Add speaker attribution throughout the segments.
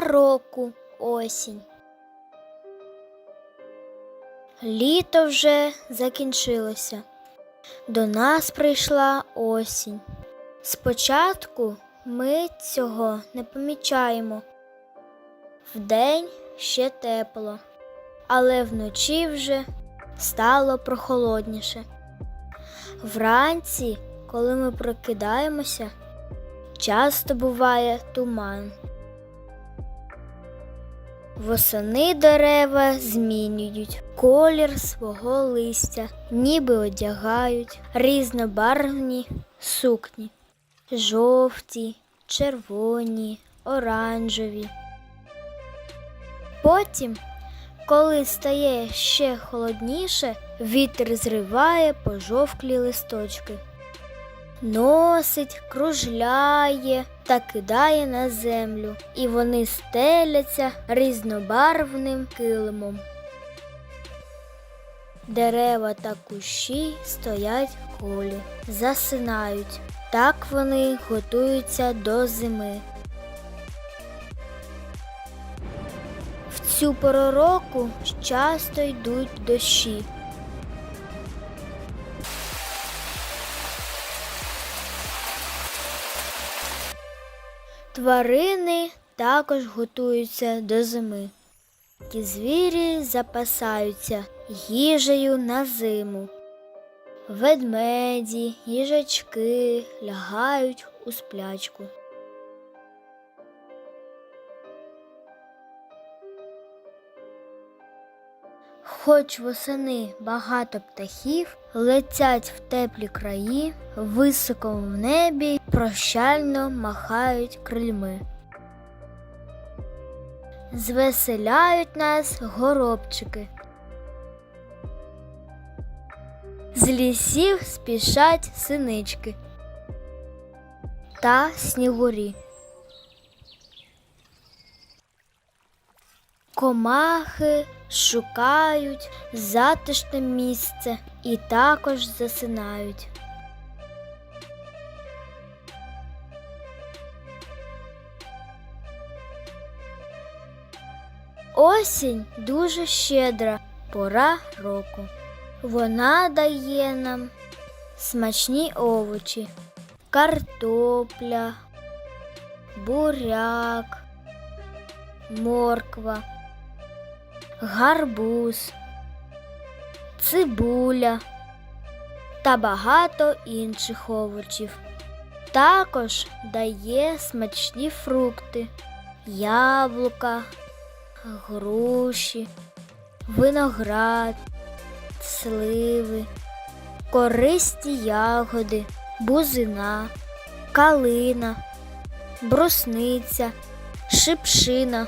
Speaker 1: року осінь. Літо вже закінчилося. До нас прийшла осінь. Спочатку ми цього не помічаємо. Вдень ще тепло, але вночі вже стало прохолодніше. Вранці, коли ми прокидаємося, часто буває туман. Восени дерева змінюють колір свого листя, ніби одягають різнобарвні сукні жовті, червоні, оранжеві. Потім, коли стає ще холодніше, вітер зриває пожовклі листочки, носить, кружляє та кидає на землю, і вони стеляться різнобарвним килимом. Дерева та кущі стоять в колі, засинають. Так вони готуються до зими. В цю пору часто йдуть дощі. Тварини також готуються до зими. Ті звірі запасаються їжею на зиму. Ведмеді, їжачки лягають у сплячку. Хоч восени багато птахів летять в теплі краї, високо в небі прощально махають крильми. Звеселяють нас горобчики. З лісів спішать синички та снігурі. Комахи шукають затишне місце і також засинають. Осінь дуже щедра пора року. Вона дає нам смачні овочі, картопля, буряк, морква, гарбуз, цибуля та багато інших овочів. Також дає смачні фрукти, яблука, груші, виноград сливи, користі ягоди, бузина, калина, брусниця, шипшина.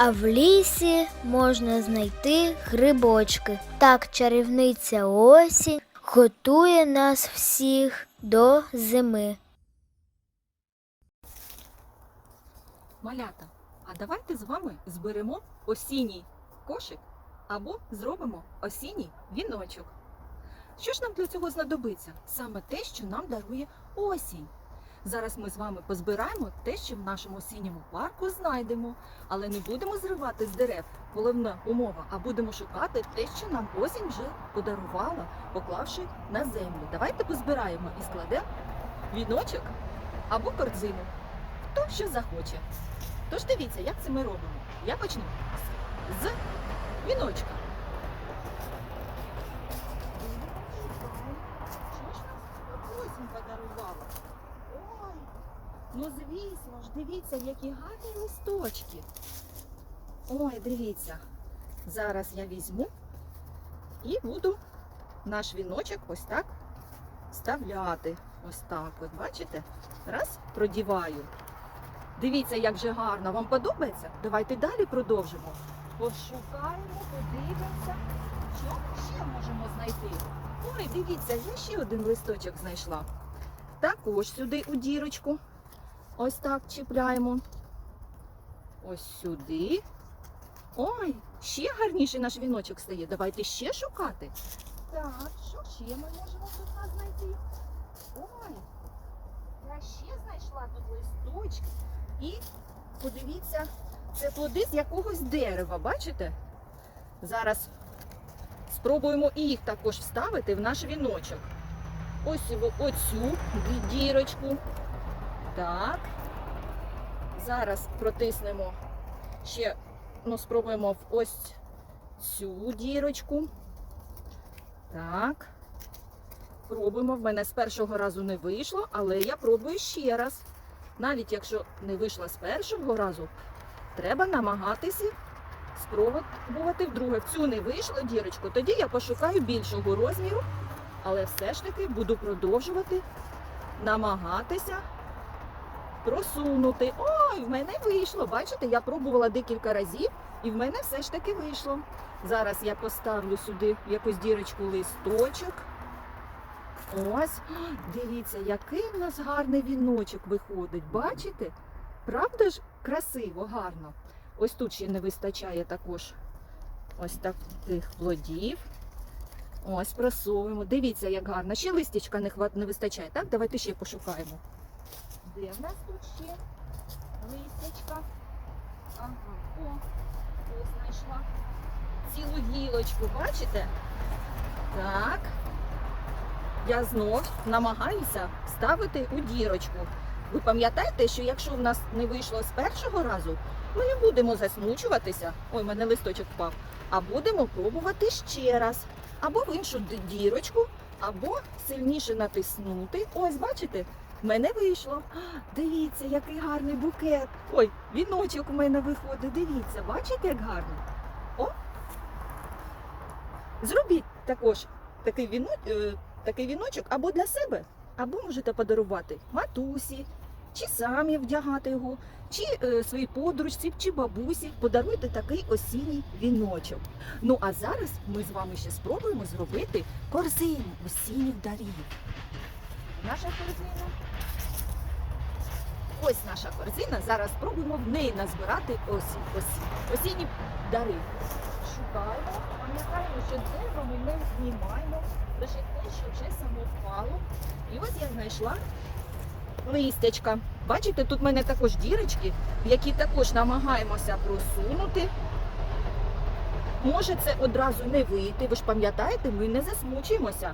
Speaker 1: А в лісі можна знайти грибочки. Так чарівниця осінь готує нас всіх до зими.
Speaker 2: Малята, а давайте з вами зберемо осінній кошик або зробимо осінній віночок. Що ж нам для цього знадобиться? Саме те, що нам дарує осінь. Зараз ми з вами позбираємо те, що в нашому осінньому парку знайдемо, але не будемо зривати з дерев. Головна умова, а будемо шукати те, що нам осінь вже подарувала, поклавши на землю. Давайте позбираємо і складемо віночок або корзину. Хто що захоче. Тож дивіться, як це ми робимо. Я почну з віночка. Ну звісно ж, дивіться, які гарні листочки. Ой, дивіться. Зараз я візьму і буду наш віночок ось так вставляти. Ось так. От бачите? Раз, продіваю. Дивіться, як же гарно. Вам подобається? Давайте далі продовжимо. Пошукаємо, подивимося, що ми ще можемо знайти. Ой, дивіться, я ще один листочок знайшла. Також сюди у дірочку. Ось так чіпляємо. Ось сюди. Ой, ще гарніший наш віночок стає. Давайте ще шукати. Так, що ще ми можемо тут знайти? Ой, я ще знайшла тут листочки. І подивіться, Це плоди з якогось дерева, бачите? Зараз спробуємо і їх також вставити в наш віночок. Ось оцю ді- дірочку. Так. Зараз протиснемо ще, ну, спробуємо в ось цю дірочку. Так. Пробуємо. В мене з першого разу не вийшло, але я пробую ще раз. Навіть якщо не вийшло з першого разу, треба намагатися спробувати вдруге. В цю не вийшло дірочку. Тоді я пошукаю більшого розміру, але все ж таки буду продовжувати намагатися просунути. Ой, в мене вийшло. Бачите, я пробувала декілька разів, і в мене все ж таки вийшло. Зараз я поставлю сюди якусь дірочку листочок. Ось, дивіться, який в нас гарний віночок виходить. Бачите? Правда ж красиво, гарно. Ось тут ще не вистачає також ось таких плодів. Ось просовуємо. Дивіться, як гарно. Ще листячка не вистачає. Так, давайте ще пошукаємо. Де в нас тут ще листячка? Ага, о, ось знайшла. Цілу гілочку, бачите? Так. Я знов намагаюся ставити у дірочку. Ви пам'ятаєте, що якщо в нас не вийшло з першого разу, ми не будемо засмучуватися. Ой, в мене листочок впав. А будемо пробувати ще раз. Або в іншу дірочку, або сильніше натиснути. Ось, бачите, в мене вийшло. Дивіться, який гарний букет. Ой, віночок у мене виходить. Дивіться, бачите, як гарно? О! Зробіть також такий, віно... е, такий віночок або для себе, або можете подарувати матусі, чи самі вдягати його, чи е, своїй подружці, чи бабусі. Подаруйте такий осінній віночок. Ну а зараз ми з вами ще спробуємо зробити корзину осінніх дарів. Наша корзина. Ось наша корзина. Зараз спробуємо в неї назбирати осінь, осінь, осінні дари. Шукаємо, пам'ятаємо, що дерево ми не знімаємо, лише те, що вже само впало. І ось я знайшла листячка. Бачите, тут в мене також дірочки, які також намагаємося просунути. Може це одразу не вийти. Ви ж пам'ятаєте, ми не засмучуємося.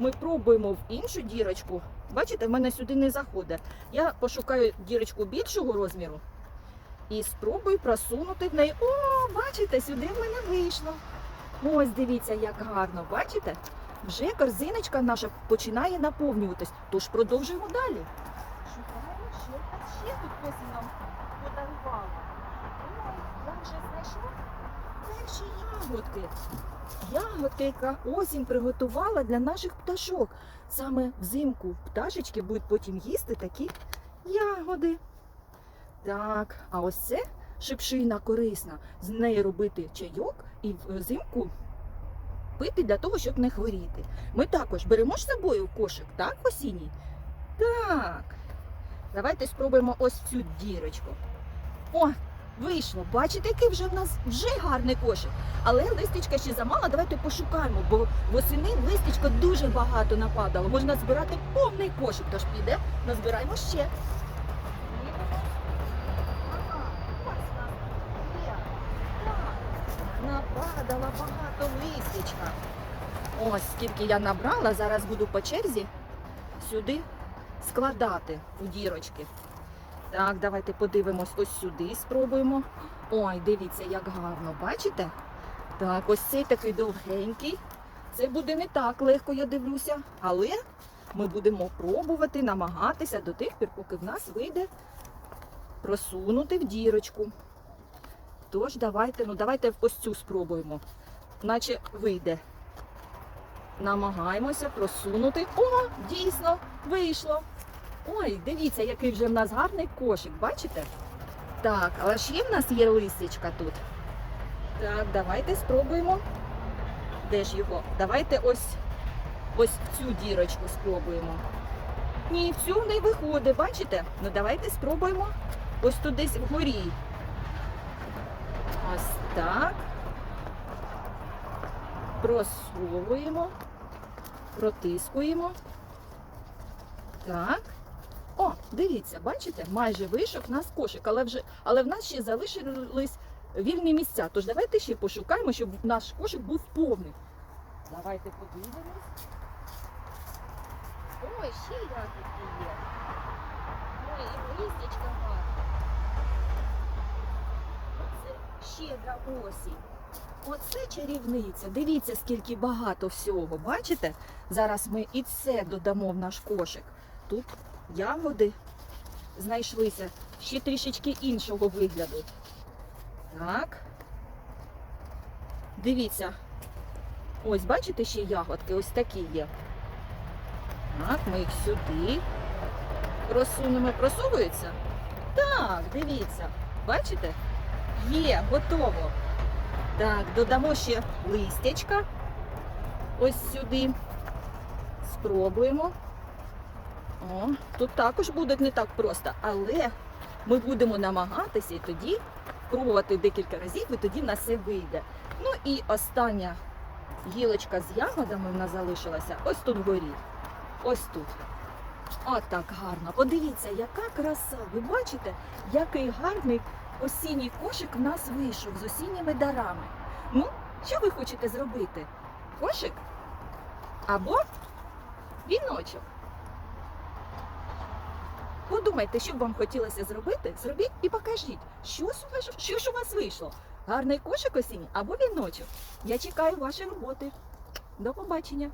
Speaker 2: Ми пробуємо в іншу дірочку. Бачите, в мене сюди не заходить. Я пошукаю дірочку більшого розміру і спробую просунути в неї. О, бачите, сюди в мене вийшло. Ось дивіться, як гарно, бачите? Вже корзиночка наша починає наповнюватись, тож продовжуємо далі. Шукаємо ще, а ще тут ось нам подарувала. Ой, я вже знайшла перші ягодки. Ягодки, яка осінь приготувала для наших пташок. Саме взимку пташечки будуть потім їсти такі ягоди. Так, а ось це шипшина корисна. З неї робити чайок і взимку пити для того, щоб не хворіти. Ми також беремо з собою кошик, так, осінній? Так. Давайте спробуємо ось цю дірочку. О, вийшло. Бачите, який вже в нас вже гарний кошик. Але листячка ще замало, давайте пошукаємо, бо восени листячка дуже багато нападало. Можна збирати повний кошик, тож піде, назбираємо ще. Нападало багато листячка. Ось скільки я набрала, зараз буду по черзі сюди складати у дірочки. Так, давайте подивимось ось сюди, спробуємо. Ой, дивіться, як гарно, бачите? Так, ось цей такий довгенький. Це буде не так легко, я дивлюся, але ми будемо пробувати, намагатися до тих пір, поки в нас вийде просунути в дірочку. Тож давайте, ну давайте ось цю спробуємо. Наче вийде. Намагаємося просунути. О, дійсно, вийшло. Ой, дивіться, який вже в нас гарний кошик, бачите? Так, але ж є в нас є листячка тут. Так, давайте спробуємо. Де ж його? Давайте ось ось цю дірочку спробуємо. Ні, в цю не виходить, бачите? Ну давайте спробуємо ось тут десь вгорі. Ось так. Просовуємо, протискуємо. Так. О, дивіться, бачите, майже вийшов у нас кошик, але вже але в нас ще залишились вільні місця. Тож давайте ще пошукаємо, щоб наш кошик був повний. Давайте подивимось. Ой, ще ягідки є. Ой, і листячка гарна. Оце щедра осінь. Оце чарівниця. Дивіться, скільки багато всього. Бачите? Зараз ми і це додамо в наш кошик. Тут ягоди знайшлися ще трішечки іншого вигляду. Так. Дивіться. Ось, бачите, ще ягодки ось такі є. Так, ми їх сюди просунемо. Просовуються? Так, дивіться. Бачите? Є, готово. Так, додамо ще листячка. Ось сюди. Спробуємо. О, тут також буде не так просто, але ми будемо намагатися і тоді пробувати декілька разів, і тоді в нас все вийде. Ну і остання гілочка з ягодами в нас залишилася ось тут вгорі. Ось тут. От так гарно. Подивіться, яка краса. Ви бачите, який гарний осінній кошик в нас вийшов з осінніми дарами. Ну, що ви хочете зробити? Кошик? Або віночок? Подумайте, що б вам хотілося зробити, зробіть і покажіть, що, що ж у вас вийшло. Гарний кошик осінній або віночок. Я чекаю вашої роботи. До побачення.